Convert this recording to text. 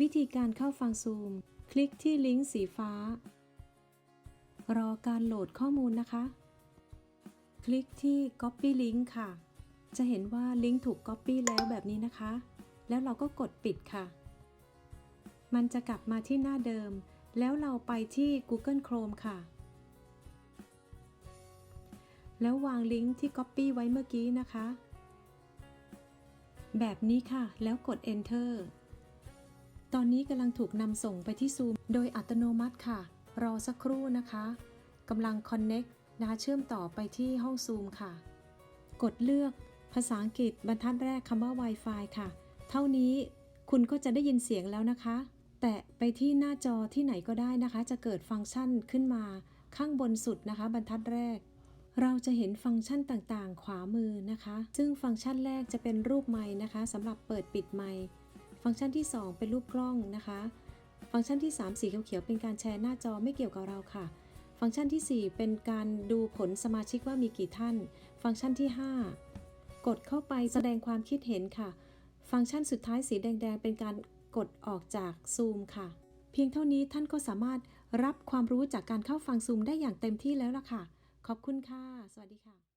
วิธีการเข้าฟังซูม คลิกที่ลิงก์สีฟ้า รอการโหลดข้อมูลนะคะ คลิกที่ Copy Link ค่ะ จะเห็นว่าลิงก์ถูก Copy แล้วแบบนี้นะคะ แล้วเราก็กดปิดค่ะ มันจะกลับมาที่หน้าเดิม แล้วเราไปที่ Google Chrome ค่ะ แล้ววางลิงก์ที่ Copy ไว้เมื่อกี้นะคะ แบบนี้ค่ะ แล้วกด Enter ตอนนี้กำลังถูกนำส่งไปที่ Zoom โดยอัตโนมัติค่ะ รอสักครู่นะคะกำลัง Connect นะคะเชื่อมต่อไปที่ห้อง Zoom ค่ะ กดเลือกภาษาอังกฤษบรรทัดแรกคำว่า Wi-Fi ค่ะ เท่านี้คุณก็จะได้ยินเสียงแล้วนะคะ แตะไปที่หน้าจอที่ไหนก็ได้นะคะ จะเกิดฟังก์ชันขึ้นมาข้างบนสุดนะคะ บรรทัดแรก เราจะเห็นฟังก์ชันต่างๆ ขวามือนะคะ ซึ่งฟังก์ชันแรกจะเป็นรูปไม้นะคะสำหรับเปิดปิดไมค์ ฟังก์ชันที่ 2 เป็นรูปกล้องนะคะ ฟังก์ชันที่ 3 สีเขียวๆเป็นการแชร์หน้าจอไม่เกี่ยวกับเราค่ะ ฟังก์ชันที่ 4 เป็นการดูผลสมาชิกว่ามีกี่ท่าน ฟังก์ชันที่ 5 กดเข้าไปแสดงความคิดเห็นค่ะ ฟังก์ชันสุดท้ายสีแดงๆ เป็นการกดออกจากซูมค่ะ เพียงเท่านี้ท่านก็สามารถรับความรู้จากการเข้าฟังซูมได้อย่างเต็มที่แล้วล่ะค่ะ ขอบคุณค่ะ สวัสดีค่ะ